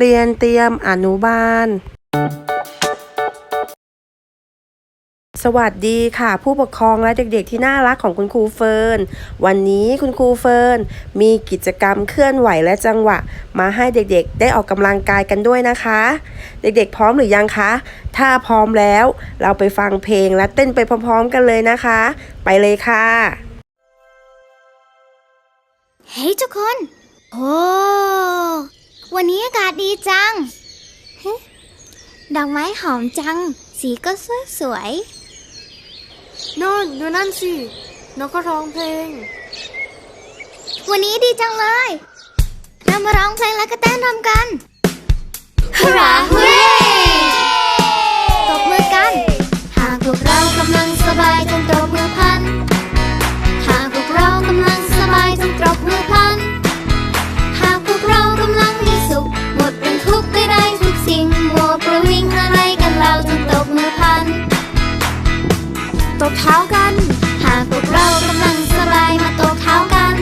เรียนเตรียมอนุบาล สวัสดีค่ะ ผู้ปกครองและเด็กๆที่น่ารักของคุณครูเฟิร์น วันนี้คุณครูเฟิร์นมีกิจกรรมเคลื่อนไหวและจังหวะ มาให้เด็กๆ ได้ออกกำลังกายกันด้วยนะคะ เด็กๆ พร้อมหรือยังคะ ถ้าพร้อมแล้วเราไปฟังเพลงและเต้นไปพร้อมๆกันเลยนะคะ ไปเลยค่ะ เฮ้ยทุกคน โอ้ วันนี้อากาศดีจังเฮ้ดอกไม้หอมจัง สีก็สวยสวยโน่นดูนั่นสินกก็ร้องเพลงๆวันนี้ดีจังเลย เรามาร้องเพลงแล้วก็เต้นรำกันฮุราฮูเร่ บเท้ากัน หากพวกเรากำลังสบายมาตบเท้ากัน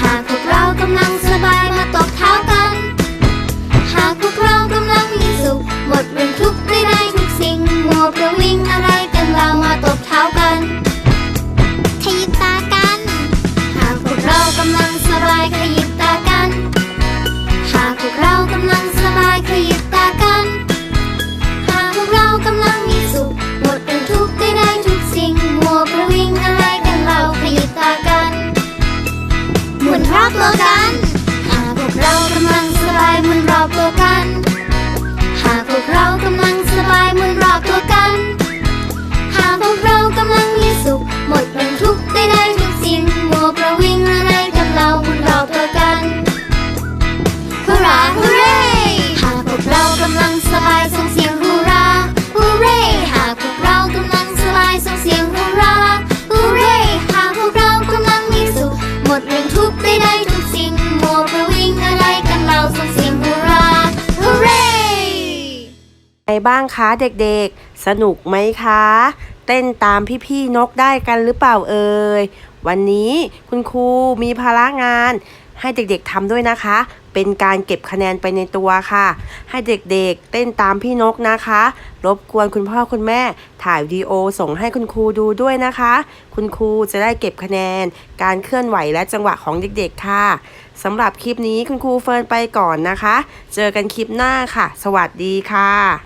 หากพวกเรากำลังสบายมาตบเท้ากัน หากพวกเรากำลังมีสุข หมดเรื่องทุกข์ได้ได้ทุกสิ่งมัวประวิงอะไรกันเรามาตบเท้ากันขยิบตากัน หากพวกเรากำลังสบายขยิบตากัน หากพวกเรากำลังสบายขยิบ ไงบ้างคะเด็กๆ สนุกไหมคะ เต้นตามพี่ๆนกได้กันหรือเปล่าเอ่ย วันนี้คุณครูมีภาระงาน ให้เด็กๆทำด้วยนะคะ เป็นการเก็บคะแนนไปในตัวค่ะ ให้เด็กๆ เต้นตามพี่นกนะคะ รบกวนคุณพ่อคุณแม่ถ่ายวิดีโอส่งให้คุณครูดูด้วยนะคะ คุณครูจะได้เก็บคะแนน การเคลื่อนไหวและจังหวะของเด็กๆ ค่ะสำหรับคลิปนี้คุณครูเฟิร์นไปก่อนนะคะ เจอกันคลิปหน้าค่ะ สวัสดีค่ะ